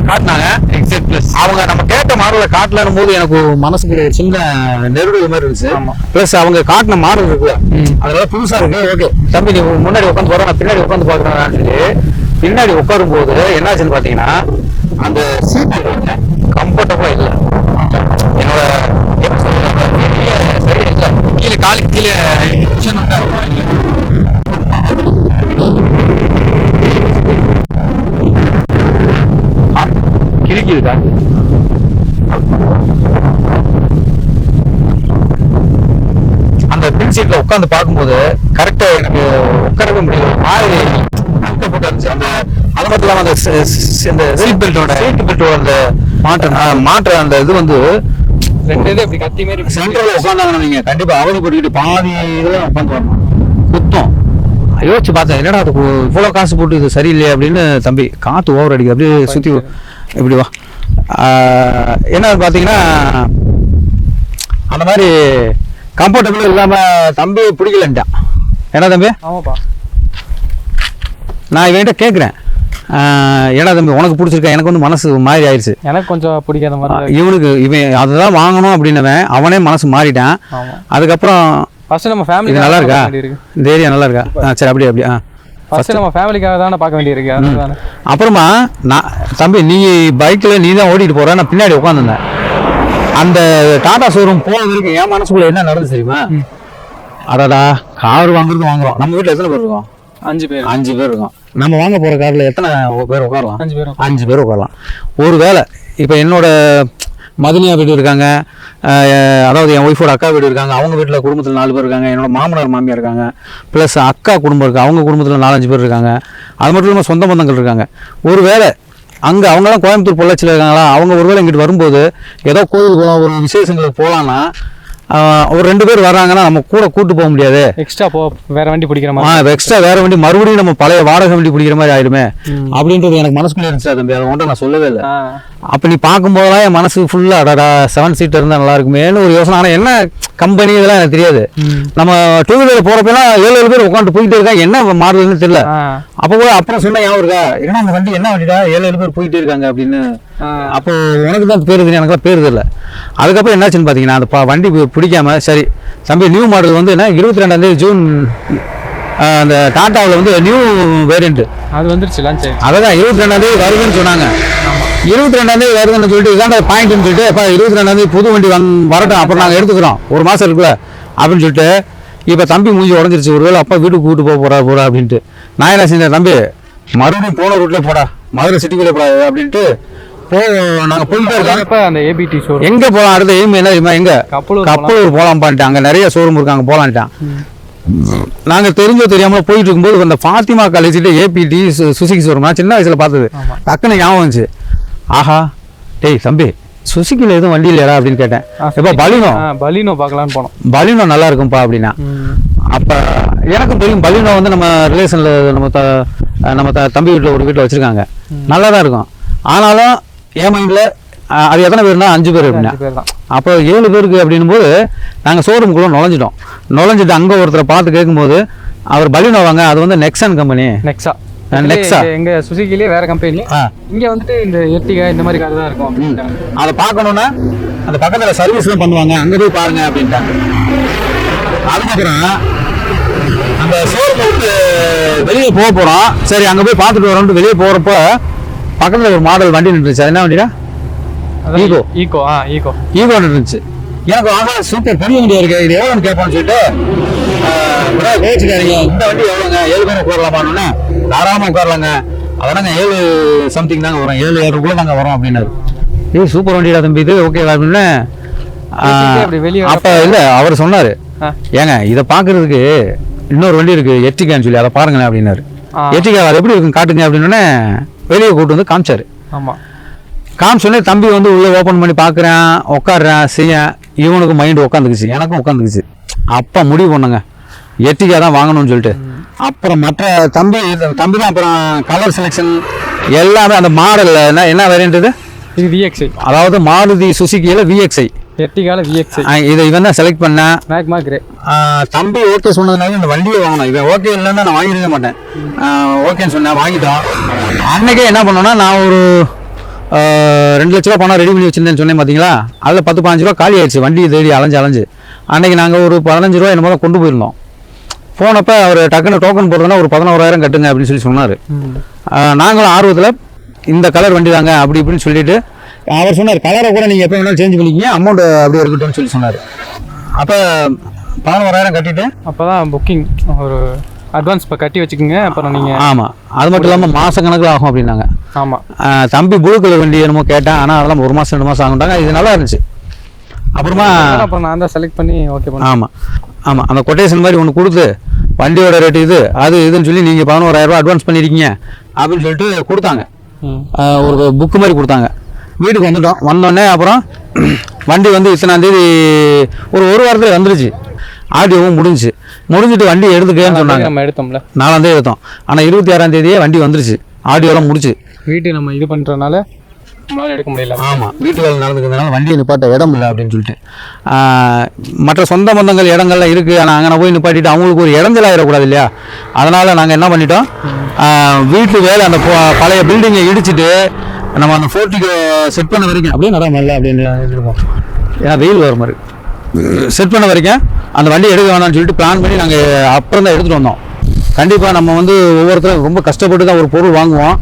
காட்டினாங்க எக்ஸெட் பிளஸ் அவங்க நம்ம கேட்ட மாடலை காட்டலான்னு போது எனக்கு மனசுக்கு ஒரு சின்ன நெருடல் மாதிரி இருந்துச்சு. ப்ளஸ் அவங்க காட்டின மாடல் இருக்குல்ல. அதெல்லாம் புதுசா இருக்கு. ஓகே தம்பி நீ முன்னாடி உட்காந்து போற நான் பின்னாடி உட்காந்து பாக்குறேன் சொல்லி பின்னாடி உட்காரும் போது என்னாச்சுன்னு பாத்தீங்கன்னா அந்த சீட் கம்ஃபர்டபுளா இல்ல. என்னோட கீழே காலுக்கு கீழே cushion வந்து அவ்வளவா இல்ல. ஆ, கிறுக்கிதுக்கா அந்த பின் சீட்ல உட்காந்து பார்க்கும்போது கரெக்டா எனக்கு உட்காரவே முடியல. மாதிரி அழுத்தப்பட்டு இருந்துச்சு. அந்த அது மட்டும் அந்த சீட் பெல்ட்டோட சீட் பெல்ட்டோட அந்த மாற்ற மாற்ற அந்த இது வந்து ரெண்டு இது இப்படி கத்தி மாதிரி சென்டர்ல உட்காந்தாங்க நீங்க கண்டிப்பா அவதிப்பட்டுக்கிட்டு பாதி இதுல உட்காந்து வரணும். குத்தம். யோசிச்சு பார்த்தேன் என்னடா அது இவ்வளவு காசு போட்டு இது சரியில்லையே அப்படின்னு தம்பி காத்து ஓவர் அடிக்குது. அப்படியே சுத்தி இப்படி வா. என்ன பாத்தீங்கன்னா அந்த மாதிரி கம்ஃபர்டபுள் இல்லாம தம்பி பிடிக்கலன்ட்டான் என்ன தம்பி? ஆமாப்பா. நான் இவன்கிட்ட கேட்குறேன் ஏன்னா தம்பி உனக்கு பிடிச்சிருக்கா? எனக்கு வந்து மனசு மாதிரி ஆயிடுச்சு எனக்கு கொஞ்சம் பிடிக்காத மாதிரி. இவனுக்கு இவன் அதுதான் வாங்கணும் அப்படின்னவன் அவனே மனசு மாறிட்டான். அதுக்கப்புறம் ஃபர்ஸ்ட் நம்ம ஃபேமிலி நல்லா இருக்கா? இந்த ஏரியா நல்லா இருக்கா? சரி அப்படியே அப்படியே ஆ. ஃபர்ஸ்ட் நம்ம ஃபேமிலிக்காக தானே பார்க்க வேண்டியிருக்கு. அதுதானே. அப்புறமா நான் தம்பி நீ பைக்கில் நீ தான் ஓட்டிட்டு போற நான் பின்னாடி உட்காந்துருந்தேன் அந்த டாடா ஷோரூம் போன வரைக்கும் என் மனசுக்குள்ள என்ன நடந்துச்சு தெரியுமா? அடடா கார் வாங்குறது வாங்குறோம். நம்ம வீட்டில் எத்தனை பேர் இருக்கோம்? அஞ்சு பேர். அஞ்சு பேர் இருக்கோம். நம்ம வாங்க போற கார்ல எத்தனை பேர் உட்காரலாம்? அஞ்சு பேரும் அஞ்சு பேர் உட்காரலாம். ஒரு வேளை இப்போ என்னோட மதுனியா வீடு இருக்காங்க. அதாவது என் ஒய்ஃபோட அக்கா வீடு இருக்காங்க. அவங்க வீட்டில் குடும்பத்தில் நாலு பேர் இருக்காங்க. என்னோட மாமனார் மாமியார் இருக்காங்க. ப்ளஸ் அக்கா குடும்பம் இருக்குது அவங்க குடும்பத்தில் நாலஞ்சு பேர் இருக்காங்க. அது மட்டும் இல்லாமல் சொந்த பந்தங்கள் இருக்காங்க. ஒரு வேளை அங்கே அவங்களாம் கோயம்புத்தூர் பொள்ளாச்சியில் இருக்காங்களா? அவங்க ஒருவேளை இங்கிட்டு வரும்போது ஏதோ கோயில் போகலாம் ஒரு விசேஷங்களுக்கு போகலான்னா ஒரு ரெண்டு பேர் வர்றாங்கன்னா நம்ம கூட கூட்டு போக முடியாது. எக்ஸ்ட்ரா போ வேற வண்டி பிடிக்கிற மாதிரி. எக்ஸ்ட்ரா வேற வண்டி மறுபடியும் நம்ம பழைய வாடகை வண்டி பிடிக்கிற மாதிரி ஆயிடுமே. அப்படின்றது எனக்கு மனசுக்குள்ளே இருந்துச்சு தம்பி. அதை ஒன்றை நான் சொல்லவே இல்லை. அப்போ நீ பார்க்கும்போதெல்லாம் என் மனசு ஃபுல்லாக அடடா செவன் சீட்டர் இருந்தால் நல்லா இருக்குமேன்னு ஒரு யோசனை. ஆனால் என்ன கம்பெனி இதெல்லாம் எனக்கு தெரியாது. நம்ம டூ வீலர் போகிறப்பெல்லாம் ஏழு ஏழு பேர் உட்காந்து போயிட்டே இருக்கா என்ன மாடல்னு தெரியல. அப்போ கூட அப்புறம் சொன்ன ஞாபகம் இருக்கா? ஏன்னா அந்த வண்டி என்ன வண்டிடா? ஏழு ஏழு பேர் போயிட்டே இருக்காங்க அப்படின்னு. அப்போ உனக்கு தான் பேர் தெரியும் எனக்குலாம் பேர் தெரியல. அதுக்கப்புறம் என்னாச்சுன்னு பார்த்தீங்கன்னா அந்த வண்டி பிடிக்காம சரி தம்பி நியூ மாடல் வந்து என்ன? இருபத்தி ரெண்டாந்தேதி ஜூன் அந்த டாட்டாவில் வந்து நியூ வேரியண்ட் அது வந்துருச்சு லஞ்ச் அதான் இருபத்தி ரெண்டாந்தேதி வருதுன்னு சொன்னாங்க. இருபத்தி ரெண்டாந்தேதி வருதுன்னு சொல்லிட்டு இதாண்ட பாயிண்ட்னு சொல்லிட்டு இப்போ இருபத்தி ரெண்டாந்தேதி புது வண்டி வந் வரட்டும் அப்புறம் நாங்கள் எடுத்துக்கிறோம். ஒரு மாதம் இருக்குல்ல அப்படின்னு சொல்லிட்டு இப்போ தம்பி மூஞ்சி உடஞ்சிருச்சு. ஒருவேளை அப்பா வீட்டுக்கு கூட்டு போக போறா போறா அப்படின்ட்டு. நான் என்ன செஞ்சேன் தம்பி மறுபடியும் போன ரூட்ல போடா. மதுரை சிட்டிக்குள்ளே போடா அப்படின்ட்டு போ நாங்கள் போயிட்டே அந்த ஏபிடி ஷோ எங்க போலாம்? அடுத்த எய்ம் என்ன தெரியுமா? எங்க? கப்பலூர் கப்பலூர் போலாம் பண்ணிட்டான் அங்க நிறைய ஷோரூம் இருக்கு அங்க போலான்ட்டான். நாங்க தெரிஞ்சோ தெரியாம போயிட்டு இருக்கும்போது அந்த ஃபாத்திமா காலேஜ்ல ஏபிடி சுசுகி ஷோரூம் நான் சின்ன வயசுல பார்த்தது. டக்குன்னு ஞாபகம் வந்துச்சு. ஆஹா. டேய் தம்பி சுசுகில எதுவும் வண்டி இல்லையா அப்படின்னு கேட்டேன். எப்ப பலினோ? பலினோ பார்க்கலான்னு போனோம். பலினோ நல்லா இருக்கும்பா அப்படின்னா. அப்ப எனக்கும் தெரியும் பலினோ வந்து நம்ம ரிலேஷன்ல நம்ம த நம்ம த தம்பி வீட்டில் ஒரு வீட்டில் வச்சிருக்காங்க. நல்லா தான் இருக்கும். ஆனாலும் என் மைண்டில் அது எத்தனை பேர்னா அஞ்சு பேர் அப்படின்னா. அப்போ ஏழு பேருக்கு அப்படின்னும் போது நாங்கள் ஷோரூம்குள்ளே நுழைஞ்சிட்டோம். நுழைஞ்சிட்டு அங்கே ஒருத்தரை பார்த்து கேட்கும்போது அவர் பலினோ வாங்க அது வந்து நெக்ஸன் கம்பெனி நெக்ஸா Nexa. எங்க சுசுகிலே வேற கம்பெனி இங்க வந்துட்டு இந்த எர்டிகா இந்த மாதிரி கார் தான் இருக்கும் அதை பார்க்கணுன்னா அந்த பக்கத்தில் சர்வீஸ்லாம் பண்ணுவாங்க. அங்கே போய் பாருங்க அப்படின்ட்டாங்க. அதுக்கப்புறம் அந்த ஷோரூம் விட்டு வெளியே போக போகிறோம் சரி அங்கே போய் பார்த்துட்டு வரோம்னு வெளியே போகிறப்போ பக்கத்தில் ஒரு மாடல் வண்டி நின்றுச்சு. அது என்ன வண்டிடா? Eco. ஈகோ ஆ ஈகோ ஈகோ இருந்துச்சு எனக்கு ஆகா சூப்பர் பெரிய வண்டியா இருக்கு. இது எவ்வளோன்னு கேட்பான்னு சொல்லிட்டு கோச்சுக்காதீங்க இந்த வண்டி எவ்வளோங்க பேர் உட்காரலாமான்னு தாராளமாக உட்காரலாங்க. அதனாங்க ஏழு சம்திங் தாங்க வரும். ஏழு ஏழுக்குள்ள நாங்கள் வரோம் அப்படின்னாரு. ஏய் சூப்பர் வண்டிடா தம்பி. இது ஓகே அப்படின்னு அப்போ இல்லை அவர் சொன்னார். ஏங்க இதை பார்க்கறதுக்கு இன்னொரு வண்டி இருக்கு எர்டிகான்னு சொல்லி அதை பாருங்களேன் அப்படின்னாரு. எர்டிகா அது எப்படி இருக்கும் காட்டுங்க அப்படின்னு வெளியே கூட்டு வந்து காமிச்சாரு. ஆமா. காமிச்சோடனே தம்பி வந்து உள்ள ஓப்பன் பண்ணி பார்க்குறேன் உட்காடுறேன் செய்ய இவனுக்கு மைண்டு உட்காந்துக்குச்சு எனக்கும் உட்காந்துக்குச்சு. அப்போ முடிவு பண்ணுங்க. எட்டிக்கா தான் வாங்கணும்னு சொல்லிட்டு. அப்புறம் மற்ற தம்பி தம்பி தான் அப்புறம் கலர் செலெக்ஷன் எல்லாமே அந்த மாடல் என்ன என்ன வேரியன்ட் இது? விஎக்ஸ்ஐ அதாவது மாருதி சுசுக்கியில் விஎக்ஸ்ஐ எர்டிகால விஎக்ஸ்ஐ இதை இவன் தான் செலக்ட் பண்ணேன் மேக்மா கிரே தம்பி ஓகே சொன்னதுனால இந்த வண்டியை வாங்கணும். இவன் ஓகே இல்லைன்னா நான் வாங்கிருக்க மாட்டேன். ஓகேன்னு சொன்னேன் வாங்கிட்டோம் அன்னைக்கே என்ன பண்ணோன்னா நான் ஒரு ரெண்டு லட்ச ரூபா பணம் ரெடி பண்ணி வச்சிருந்தேன்னு சொன்னேன் பார்த்தீங்களா அதில் பத்து பாஞ்சு ரூபா காலி ஆயிடுச்சு. வண்டியை தேடி அலைஞ்சு அலைஞ்சு. அன்னைக்கு நாங்கள் ஒரு பதினஞ்சு ரூபா என்னமோ தான் கொண்டு போயிருந்தோம். போனப்போ அவர் டக்குன்னு டோக்கன் போடுறதுனா ஒரு பதினோராயிரம் கட்டுங்க அப்படின்னு சொல்லி சொன்னார். நாங்களும் ஆர்வத்தில் இந்த கலர் வண்டி தாங்க அப்படி இப்படின்னு சொல்லிட்டு அவர் சொன்னார் கலரை கூட நீங்கள் எப்போ வேணாலும் சேஞ்ச் பண்ணிக்கிங்க அமௌண்ட் அப்படியே இருக்கட்டும்னு சொல்லி சொன்னார். அப்போ பதினோராயிரம் கட்டிட்டு அப்போ தான் புக்கிங் ஒரு அட்வான்ஸ் இப்போ கட்டி வச்சுக்கோங்க அப்புறம் நீங்கள் ஆமாம் அது மட்டும் இல்லாமல் மாதம் கணக்கில் ஆகும் அப்படின்னாங்க. ஆமாம் தம்பி ப்ளூ கலர் வண்டி என்னமோ கேட்டேன் ஆனால் அதெல்லாம் ஒரு மாதம் ரெண்டு மாதம் ஆகுண்டாங்க இது நல்லா இருந்துச்சு. அப்புறமா அப்புறம் நான் தான் செலக்ட் பண்ணி ஓகே பண்ணேன். ஆமாம் ஆமாம் அந்த கொட்டேஷன் மாதிரி ஒன்று கொடுத்து வண்டியோட ரேட்டு இது அது இதுன்னு சொல்லி நீங்கள் பதினோராயிரரூபா அட்வான்ஸ் பண்ணியிருக்கீங்க அப்படின்னு சொல்லிட்டு கொடுத்தாங்க. ஒரு புக்கு மாதிரி கொடுத்தாங்க. வீட்டுக்கு வந்துட்டோம். வந்தோடனே அப்புறம் வண்டி வந்து இத்தனாந்தேதி ஒரு ஒரு வாரத்தில் வந்துருச்சு. ஆடியோவும் முடிஞ்சுச்சு. முடிஞ்சிட்டு வண்டி எடுத்துக்கன்னு சொன்னாங்க. நம்ம எடுத்தோம்ல. நாலாந்தேதி எடுத்தோம். ஆனால் இருபத்தி ஆறாம் தேதியே வண்டி வந்துருச்சு. ஆடியோலாம் முடிச்சு வீட்டு நம்ம இது பண்ணுறதுனால எடுக்க முடியல. ஆமாம் வீட்டு வேலை நடந்துக்கிறதுனால வண்டியை நிப்பாட்ட இடம் இல்லை அப்படின்னு சொல்லிட்டு. மற்ற சொந்த பந்தங்கள் இடங்கள்லாம் இருக்குது ஆனால் அங்கே போய் நிப்பாட்டிட்டு அவங்களுக்கு ஒரு இடைஞ்சல் ஆயிடக்கூடாது இல்லையா? அதனால் நாங்கள் என்ன பண்ணிட்டோம்? வீட்டு வேலை அந்த பழைய பில்டிங்கை இடிச்சிட்டு நம்ம அந்த ஃபோர்ட்டிக்கு செட் பண்ண வரைக்கும். அப்படியே நடாமல்ல அப்படின்னு இருக்கோம் ஏன்னா வெயில் வர மாதிரி செட் பண்ண வரைக்கும் அந்த வண்டி எடுக்க வேணாம்னு சொல்லிட்டு பிளான் பண்ணி நாங்கள் அப்புறம் தான் எடுத்துகிட்டு வந்தோம். கண்டிப்பாக நம்ம வந்து ஒவ்வொருத்தரும் ரொம்ப கஷ்டப்பட்டு தான் ஒரு பொருள் வாங்குவோம்.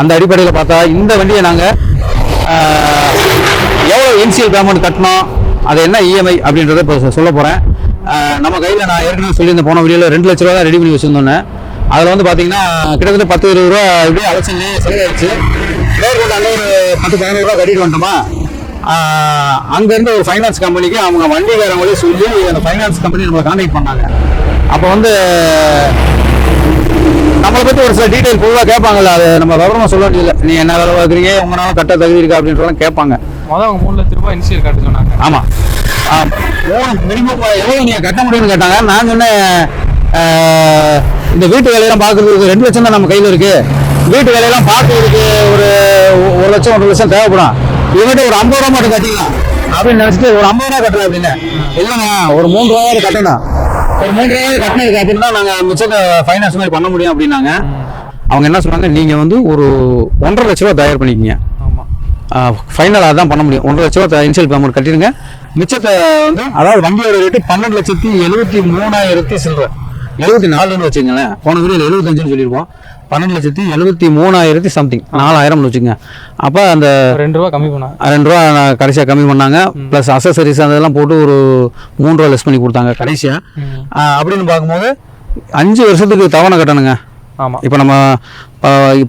அந்த அடிப்படையில் பார்த்தா இந்த வண்டியை நாங்கள் எவ்வளோ இன்சியல் பேமெண்ட் கட்டணும் அது என்ன இஎம்ஐ அப்படின்றத இப்போ சொல்ல போகிறேன் நம்ம கையில் நான் ஏற்கனவே சொல்லியிருந்த போன வீடியோவில் ரெண்டு லட்ச ரூபா தான் ரெடி பண்ணி வச்சுருந்தோன்னே. அதில் வந்து பார்த்தீங்கன்னா கிட்டத்தட்ட பத்து இருபது ரூபா இப்படியே அலைச்சல் செலவாயிடுச்சு. மேற்கொண்டு அங்கே ஒரு பத்து பதினோரு ரூபா கட்டிட்டு வந்துட்டோமா. அங்கேருந்து ஒரு ஃபைனான்ஸ் கம்பெனிக்கு அவங்க வண்டிக்காரங்களே சொல்லி அந்த ஃபைனான்ஸ் கம்பெனி நம்மளை கான்டாக்ட் பண்ணாங்க. அப்போ வந்து நம்மளை பற்றி ஒரு சில டீட்டெயில் பொதுவாக கேட்பாங்கல்ல அது நம்ம விவரமா சொல்ல வேண்டியதில்லை. நீ என்ன வேலை பார்க்குறீங்க? உங்களால கட்ட தகுதி இருக்கா அப்படின்றலாம் கேட்பாங்க. மொதல் அவங்க மூணு லட்ச ரூபாய் இனிஷியல் கட்ட சொன்னாங்க. ஆமாம் மினிமம் எவ்வளோ நீங்கள் கட்ட முடியும்னு கேட்டாங்க. நான் சொன்னேன் இந்த வீட்டு வேலையெல்லாம் பார்க்குறதுக்கு ரெண்டு லட்சம் தான் நம்ம கையில் இருக்கு. வீட்டு வேலையெல்லாம் பார்க்கறதுக்கு ஒரு ஒரு லட்சம் ஒன்றரை லட்சம் தேவைப்படும். இவங்ககிட்ட ஒரு ஐம்பது ரூபா மட்டும் கட்டிக்கலாம் அப்படின்னு நினச்சிட்டு ஒரு ஐம்பது ரூபா கட்டுறேன் அப்படின்னு. இல்லைங்க ஒரு மூணு ரூபாயாவது கட்டணும். ஒரு ரூபாயாவது கட்டினதுக்கு அப்புறம் தான் நாங்கள் மிச்சத்தை ஃபைனான்ஸ் மாதிரி பண்ண முடியும் அப்படின்னாங்க. அவங்க என்ன சொன்னாங்க? நீங்கள் வந்து ஒரு ஒன்றரை லட்ச ரூபா தயார் பண்ணிக்கிங்க. ஃபைனலாக தான் பண்ண முடியும். ஒன்றரை லட்ச ரூபா இனிஷியல் பேமெண்ட் கட்டிடுங்க. மிச்சத்தை வந்து அதாவது வண்டியோட ரேட்டு பன்னெண்டு லட்சத்தி எழுபத்தி மூணாயிரத்தி சில்லற. எழுபத்தி நாலுன்னு வச்சுங்களேன் போன வீடியோவில் எழுபத்தஞ்சுன்னு சொல்லியிருப்போம். பன்னெண்டு லட்சத்தி எழுபத்தி மூணாயிரத்தி சம்திங் நாலாயிரம்னு வச்சுங்க அப்போ அந்த ரெண்டு ரூபா கம்மி பண்ணாங்க ரெண்டு ரூபா கடைசியாக கம்மி பண்ணாங்க. ப்ளஸ் அசசரிஸ் அதெல்லாம் போட்டு ஒரு மூணு ரூபா லெஸ் பண்ணி கொடுத்தாங்க கடைசியாக அப்படின்னு பார்க்கும்போது அஞ்சு வருஷத்துக்கு தவணை கட்டணுங்க. ஆமாம் இப்போ நம்ம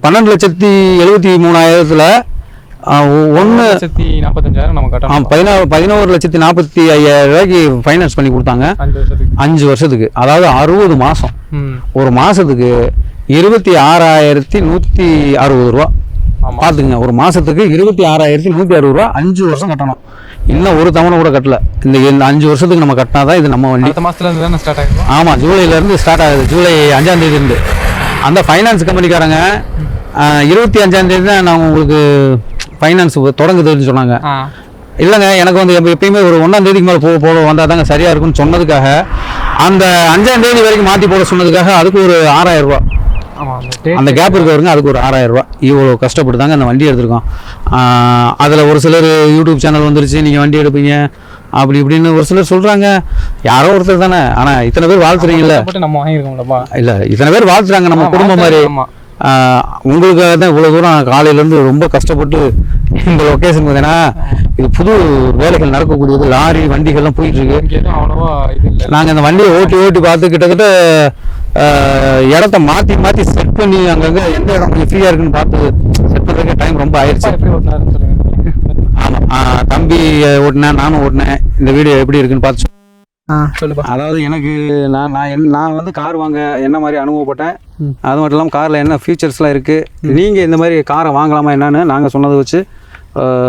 பன்னெண்டு லட்சத்தி எழுபத்தி மூணாயிரத்தில் ஒன்று லட்சத்தி நாற்பத்தஞ்சாயிரம் நம்ம கட்டணும். பதினாறு பதினோரு லட்சத்தி நாற்பத்தி ஐயாயிரம் ரூபாய்க்கு ஃபைனான்ஸ் பண்ணி கொடுத்தாங்க. அஞ்சு வருஷத்துக்கு. அதாவது அறுபது மாதம் ஒரு மாதத்துக்கு இருபத்தி ஆறாயிரத்தி நூற்றி அறுபது ரூபா. பார்த்துங்க ஒரு மாதத்துக்கு இருபத்தி ஆறாயிரத்தி நூற்றி அறுபது ரூபா அஞ்சு வருஷம் கட்டணும். இன்னும் ஒரு தவணை கூட கட்டல. இந்த இந்த அஞ்சு வருஷத்துக்கு நம்ம கட்டினா தான் இது நம்ம வண்டி. அடுத்த தானே ஸ்டார்ட் ஆமாம் ஜூலைலேருந்து ஸ்டார்ட் ஆகுது. ஜூலை அஞ்சாம் தேதியிலேருந்து. அந்த ஃபைனான்ஸ் கம்பெனிக்காரங்க இருபத்தி அஞ்சாம் தேதி தான் நான் உங்களுக்கு ஃபைனான்ஸ் தொடங்குதுன்னு சொன்னாங்க. இல்லைங்க எனக்கு வந்து எப்ப- எப்பயுமே ஒரு ஒன்றாம் தேதிக்கு மேலே போக போக வந்தால் தாங்க சரியாக இருக்கும்னு சொன்னதுக்காக அந்த அஞ்சாம் தேதி வரைக்கும் மாற்றி போட சொன்னதுக்காக அதுக்கு ஒரு ஆறாயிரம் ரூபா. அந்த கேப் இருக்க வருங்க அதுக்கு ஒரு ஆறாயிரம் ரூபா இவ்வளோ கஷ்டப்பட்டு தாங்க அந்த வண்டி எடுத்திருக்கோம். அதில் ஒரு சிலர் யூடியூப் சேனல் வந்துருச்சு நீங்கள் வண்டி எடுப்பீங்க அப்படி இப்படின்னு ஒரு சிலர் சொல்கிறாங்க யாரோ ஒருத்தர் தானே. ஆனால் இத்தனை பேர் வாழ்த்துறீங்கல்ல. நம்ம வாங்கியிருக்கோம்லப்பா. இல்லை இத்தனை பேர் வாழ்த்துறாங்க நம்ம குடும்பம் மாதிரி. உங்களுக்காக தான் இவ்வளோ தூரம் காலையிலேருந்து ரொம்ப கஷ்டப்பட்டு இந்த லொக்கேஷன் பார்த்தீங்கன்னா இது புது வேலைகள் நடக்கக்கூடியது லாரி வண்டிகள்லாம் போயிட்டுருக்கு. நாங்கள் இந்த வண்டியை ஓட்டி ஓட்டி பார்த்து கிட்டத்தட்ட இடத்த மாற்றி மாற்றி செட் பண்ணி அங்கங்கே எந்த இடம் கொஞ்சம் ஃப்ரீயாக இருக்குன்னு பார்த்து செட் பண்ணுறதுக்கு டைம் ரொம்ப ஆயிடுச்சு. ஆமாம் தம்பி ஓட்டினேன் நானும் ஓட்டினேன். இந்த வீடியோ எப்படி இருக்குன்னு பார்த்து சொல்லுப்பா. அதாவது எனக்கு நான் நான் என்- நான் வந்து கார் வாங்க என்ன மாதிரி அனுபவப்பட்டேன். அது மட்டும் இல்லாமல் காரில் என்ன ஃபீச்சர்ஸ்லாம் இருக்குது நீங்கள் இந்த மாதிரி காரை வாங்கலாமா என்னன்னு நாங்கள் சொன்னதை வச்சு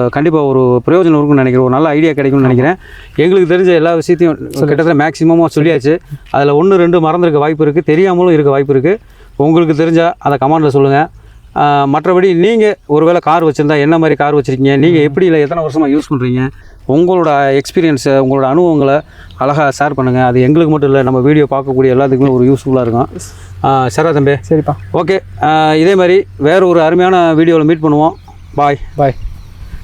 கண்டிப்பாக ஒரு பிரயோஜனம் இருக்கும்னு நினைக்கிறேன். ஒரு நல்ல ஐடியா கிடைக்கும்னு நினைக்கிறேன். எங்களுக்கு தெரிஞ்ச எல்லா விஷயத்தையும் கிட்டத்தட்ட மேக்ஸிமமாக சொல்லியாச்சு. அதில் ஒன்று ரெண்டு மறந்துருக்க வாய்ப்பு இருக்குது தெரியாமலும் இருக்க வாய்ப்பு இருக்குது உங்களுக்கு தெரிஞ்சால் அதை கமெண்டில் சொல்லுங்கள் மற்றபடி நீங்கள் ஒருவேளை கார் வச்சுருந்தா என்ன மாதிரி கார் வச்சுருக்கீங்க? நீங்கள் எப்படி இல்லை எத்தனை வருஷமாக யூஸ் பண்ணுறீங்க உங்களோட எக்ஸ்பீரியன்ஸை உங்களோட அனுபவங்களை அழகாக ஷேர் பண்ணுங்கள் அது எங்களுக்கு மட்டும் இல்லை நம்ம வீடியோ பார்க்கக்கூடிய எல்லாத்துக்குமே ஒரு யூஸ்ஃபுல்லாக இருக்கும். சரிடா தம்பி. சரிப்பா. ஓகே இதே மாதிரி வேறு ஒரு அருமையான வீடியோவில் மீட் பண்ணுவோம். பாய் பாய்